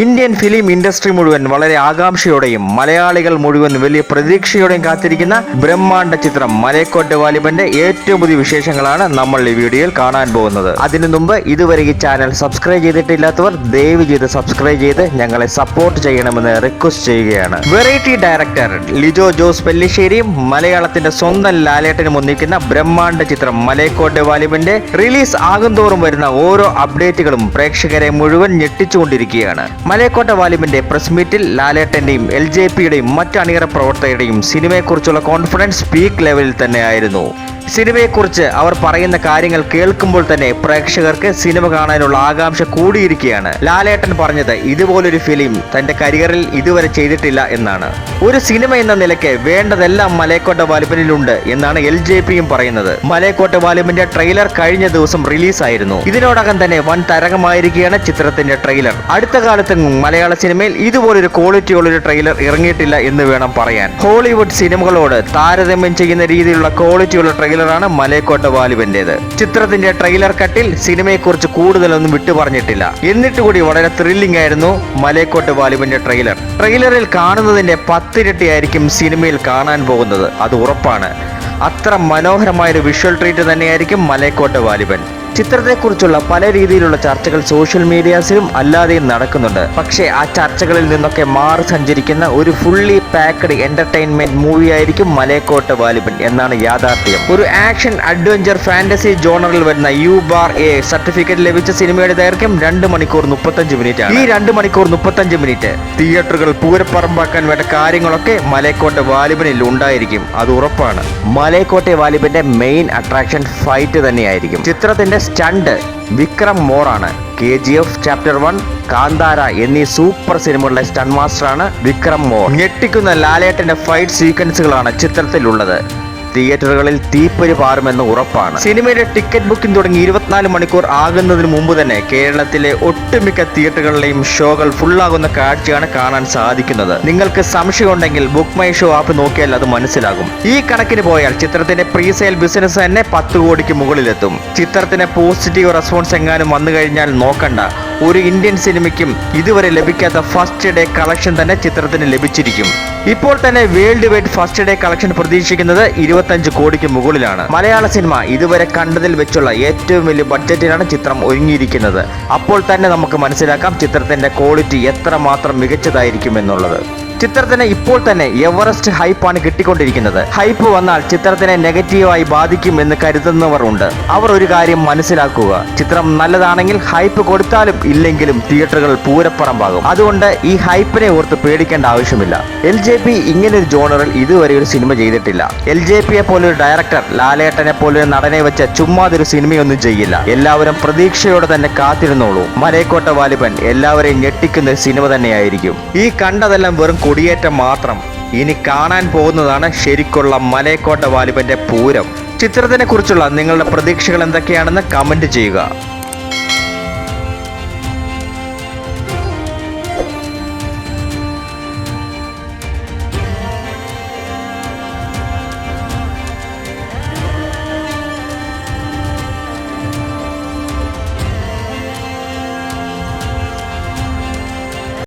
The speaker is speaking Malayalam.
ഇന്ത്യൻ ഫിലിം ഇൻഡസ്ട്രി മുഴുവൻ വളരെ ആകാംക്ഷയോടെയും മലയാളികൾ മുഴുവൻ വലിയ പ്രതീക്ഷയോടെയും കാത്തിരിക്കുന്ന ബ്രഹ്മാണ്ഡ ചിത്രം മലയക്കോട്ടെ വാലിബന്റെ ഏറ്റവും പുതിയ വിശേഷങ്ങളാണ് നമ്മൾ ഈ വീഡിയോയിൽ കാണാൻ പോകുന്നത്. അതിനു മുമ്പ് ഇതുവരെ ഈ ചാനൽ സബ്സ്ക്രൈബ് ചെയ്തിട്ടില്ലാത്തവർ ദയവ് ചെയ്ത് സബ്സ്ക്രൈബ് ചെയ്ത് ഞങ്ങളെ സപ്പോർട്ട് ചെയ്യണമെന്ന് റിക്വസ്റ്റ് ചെയ്യുകയാണ്. വെറൈറ്റി ഡയറക്ടർ ലിജോ ജോസ് പെല്ലിശ്ശേരിയും മലയാളത്തിന്റെ സ്വന്തം ലാലേട്ടനും ഒന്നിക്കുന്ന ബ്രഹ്മാണ്ഡ ചിത്രം മലയക്കോട്ടെ വാലിബന്റെ റിലീസ് ആകുന്തോറും വരുന്ന ഓരോ അപ്ഡേറ്റുകളും പ്രേക്ഷകരെ മുഴുവൻ ഞെട്ടിച്ചുകൊണ്ടിരിക്കുകയാണ്. മലയക്കോട്ട വാലിബിന്റെ പ്രസ് മീറ്റിൽ ലാലേട്ടന്റെയും എൽ ജെ പിയുടെയും മറ്റ് അണിയറ പ്രവർത്തകരുടെയും സിനിമയെക്കുറിച്ചുള്ള കോൺഫിഡൻസ് പീക്ക് ലെവലിൽ തന്നെയായിരുന്നു. സിനിമയെക്കുറിച്ച് അവർ പറയുന്ന കാര്യങ്ങൾ കേൾക്കുമ്പോൾ തന്നെ പ്രേക്ഷകർക്ക് സിനിമ കാണാനുള്ള ആകാംക്ഷ കൂടിയിരിക്കുകയാണ്. ലാലേട്ടൻ പറഞ്ഞത് ഇതുപോലൊരു ഫിലിം തന്റെ കരിയറിൽ ഇതുവരെ ചെയ്തിട്ടില്ല എന്നാണ്. ഒരു സിനിമ എന്ന നിലയ്ക്ക് വേണ്ടതെല്ലാം മലയക്കോട്ട വാലിബനിലുണ്ട് എന്നാണ് എൽ ജെ പിയും പറയുന്നത്. മലയക്കോട്ട വാലിബിന്റെ ട്രെയിലർ കഴിഞ്ഞ ദിവസം റിലീസായിരുന്നു. ഇതിനോടകം തന്നെ വൻ തരകമായിരിക്കുകയാണ് ചിത്രത്തിന്റെ ട്രെയിലർ. അടുത്ത കാലത്തെങ്ങും മലയാള സിനിമയിൽ ഇതുപോലൊരു ക്വാളിറ്റിയുള്ള ഒരു ട്രെയിലർ ഇറങ്ങിയിട്ടില്ല എന്ന് വേണം പറയാൻ. ഹോളിവുഡ് സിനിമകളോട് താരതമ്യം ചെയ്യുന്ന രീതിയിലുള്ള ക്വാളിറ്റിയുള്ള ട്രെയിലറാണ് മലയക്കോട്ട വാലുവിന്റേത്. ചിത്രത്തിന്റെ ട്രെയിലർ കട്ടിൽ സിനിമയെക്കുറിച്ച് കൂടുതലൊന്നും വിട്ടു പറഞ്ഞിട്ടില്ല എന്നിട്ടുകൂടി വളരെ ത്രില്ലിംഗ് ആയിരുന്നു മലയക്കോട്ട വാലുവിന്റെ ട്രെയിലർ. ട്രെയിലറിൽ കാണുന്നതിന്റെ പത്തിരട്ടിയായിരിക്കും സിനിമയിൽ കാണാൻ പോകുന്നത്. അത് ഉറപ്പാണ്. അത്ര മനോഹരമായൊരു വിഷ്വൽ ട്രീറ്റ് തന്നെയായിരിക്കും മലയക്കോട്ട വാലിബൻ ചിത്രത്തെക്കുറിച്ചുള്ള പല രീതിയിലുള്ള ചർച്ചകൾ സോഷ്യൽ മീഡിയാസിലും അല്ലാതെയും നടക്കുന്നുണ്ട്. പക്ഷേ ആ ചർച്ചകളിൽ നിന്നൊക്കെ മാറി സഞ്ചരിക്കുന്ന ഒരു ഫുള്ളി പാക്ഡ് എന്റർടൈൻമെന്റ് മൂവി ആയിരിക്കും മലേക്കോട്ട് വാലിബൻ എന്നാണ് യാഥാർത്ഥ്യം. ഒരു ആക്ഷൻ അഡ്വഞ്ചർ ഫാന്റസി ജോണറിൽ വരുന്ന യു ബാർ എ സർട്ടിഫിക്കറ്റ് ലഭിച്ച സിനിമയുടെ ദൈർഘ്യം രണ്ട് മണിക്കൂർ മുപ്പത്തഞ്ച് മിനിറ്റ് ഈ രണ്ട് മണിക്കൂർ മുപ്പത്തഞ്ച് മിനിറ്റ് തിയേറ്ററുകൾ പൂരപ്പറമ്പാക്കാൻ വേണ്ട കാര്യങ്ങളൊക്കെ മലയക്കോട്ട വാലിബനിൽ ഉണ്ടായിരിക്കും. അത് ഉറപ്പാണ്. മലയക്കോട്ടെ വാലിബന്റെ മെയിൻ അട്രാക്ഷൻ ഫൈറ്റ് തന്നെയായിരിക്കും. ചിത്രത്തിന്റെ stunt. Vikram Mor. K G F chapter one Kantara എന്നീ സൂപ്പർ സിനിമകളുടെ സ്റ്റൺ മാസ്റ്ററാണ് വിക്രം മോർ. ഞെട്ടിക്കുന്ന ലാലേട്ടന്റെ ഫൈറ്റ് സീക്വൻസുകളാണ് ചിത്രത്തിലുള്ളത്. തിയേറ്ററുകളിൽ തീപ്പൊരി പാറുമെന്ന് ഉറപ്പാണ്. സിനിമയുടെ ടിക്കറ്റ് ബുക്കിംഗ് തുടങ്ങി ഇരുപത്തിനാല് മണിക്കൂർ ആകുന്നതിന് മുമ്പ് തന്നെ കേരളത്തിലെ ഒട്ടുമിക്ക തിയേറ്ററുകളിലെയും ഷോകൾ ഫുള്ളാകുന്ന കാഴ്ചയാണ് കാണാൻ സാധിക്കുന്നത്. നിങ്ങൾക്ക് സംശയമുണ്ടെങ്കിൽ ബുക്ക് മൈ ഷോ ആപ്പ് നോക്കിയാൽ അത് മനസ്സിലാകും. ഈ കണക്കിന് പോയാൽ ചിത്രത്തിന്റെ പ്രീസെയിൽ ബിസിനസ് തന്നെ പത്ത് കോടിക്ക് മുകളിലെത്തും. ചിത്രത്തിന് പോസിറ്റീവ് റെസ്പോൺസ് എങ്ങാനും വന്നു കഴിഞ്ഞാൽ നോക്കണ്ട. ഒരു ഇന്ത്യൻ സിനിമയ്ക്കും ഇതുവരെ ലഭിക്കാത്ത ഫസ്റ്റ് ഡേ കളക്ഷൻ തന്നെ ചിത്രത്തിന് ലഭിച്ചിരിക്കും. ഇപ്പോൾ തന്നെ world wide first day collection പ്രതീക്ഷിക്കുന്നത് ഇരുപത്തഞ്ച് കോടിക്ക് മുകളിലാണ്. മലയാള സിനിമ ഇതുവരെ കണ്ടതിൽ വെച്ചുള്ള ഏറ്റവും വലിയ ബഡ്ജറ്റിലാണ് ചിത്രം ഒരുങ്ങിയിരിക്കുന്നത്. അപ്പോൾ തന്നെ നമുക്ക് മനസ്സിലാക്കാം ചിത്രത്തിന്റെ ക്വാളിറ്റി എത്രമാത്രം മികച്ചതായിരിക്കും എന്നുള്ളത് ചിത്രത്തിന് ഇപ്പോൾ തന്നെ എവറസ്റ്റ് ഹൈപ്പാണ് കിട്ടിക്കൊണ്ടിരിക്കുന്നത്. ഹൈപ്പ് വന്നാൽ ചിത്രത്തിനെ നെഗറ്റീവായി ബാധിക്കും എന്ന് കരുതുന്നവർ ഉണ്ട് അവർ ഒരു കാര്യം മനസ്സിലാക്കുക. ചിത്രം നല്ലതാണെങ്കിൽ ഹൈപ്പ് കൊടുത്താലും ഇല്ലെങ്കിലും തിയേറ്ററുകൾ പൂരപ്പറമ്പാകും. അതുകൊണ്ട് ഈ ഹൈപ്പിനെ ഓർത്ത് പേടിക്കേണ്ട ആവശ്യമില്ല. എൽ ജെ പി ഇങ്ങനൊരു ജോണറിൽ ഇതുവരെ ഒരു സിനിമ ചെയ്തിട്ടില്ല. എൽ ജെ പിയെ പോലൊരു ഡയറക്ടർ ലാലേട്ടനെ പോലൊരു നടനെ വെച്ച ചുമ്മാതൊരു സിനിമയൊന്നും ചെയ്യില്ല. എല്ലാവരും പ്രതീക്ഷയോടെ തന്നെ കാത്തിരുന്നോളൂ. മലയക്കോട്ട വാലിബൻ എല്ലാവരെയും ഞെട്ടിക്കുന്ന സിനിമ തന്നെയായിരിക്കും. ഈ കണ്ടതെല്ലാം വെറും കൊടിയേറ്റം മാത്രം. ഇനി കാണാൻ പോകുന്നതാണ് ശരിക്കുള്ള മലയക്കോട്ട വാലിബന്റെ പൂരം. ചിത്രത്തിനെ കുറിച്ചുള്ള നിങ്ങളുടെ പ്രതീക്ഷകൾ എന്തൊക്കെയാണെന്ന് കമന്റ് ചെയ്യുക.